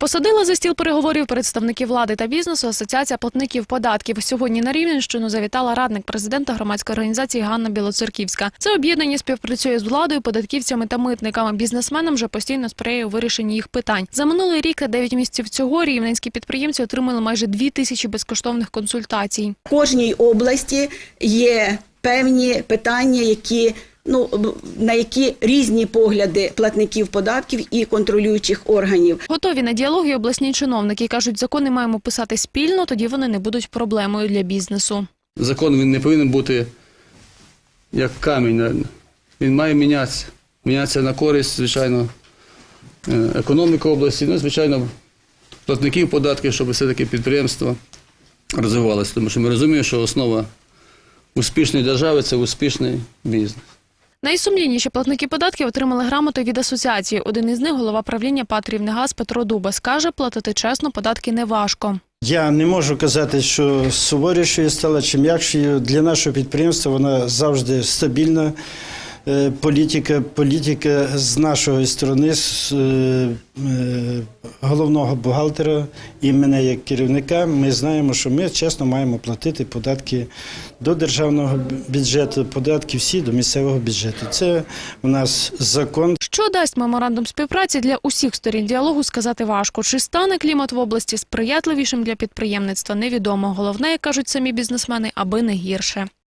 Посадила за стіл переговорів представників влади та бізнесу Асоціація платників податків. Сьогодні на Рівненщину завітала радник президента громадської організації Ганна Білоцерківська. Це об'єднання співпрацює з владою, податківцями та митниками. Бізнесменам вже постійно сприяє у вирішенні їх питань. За минулий рік та 9 місяців цього рівненські підприємці отримали майже 2 тисячі безкоштовних консультацій. В кожній області є певні питання, які ну на які різні погляди платників податків і контролюючих органів. Готові на діалог і обласні чиновники кажуть, закони маємо писати спільно, тоді вони не будуть проблемою для бізнесу. Закон він не повинен бути як камінь. Він має мінятися. Мінятися на користь, звичайно, е, економіки області, ну, звичайно, платників податків, щоб все-таки підприємство розвивалося. Тому що ми розуміємо, що основа успішної держави це успішний бізнес. Найсумлінніші платники податків отримали грамоти від асоціації. Один із них голова правління ПАТ «Рівнегаз» Петро Дубас каже, платити чесно податки не важко. Я не можу казати, що суворішою стала чи м'якшою. Для нашого підприємства вона завжди стабільна. Е, Політика, політика з нашої сторони, з е, е, головного бухгалтера і мене як керівника, ми знаємо, що ми чесно маємо платити податки до державного бюджету, податки всі до місцевого бюджету. Це у нас закон. Що дасть меморандум співпраці для усіх сторін діалогу, сказати важко. Чи стане клімат в області сприятливішим для підприємництва, невідомо. Головне, як кажуть самі бізнесмени, аби не гірше.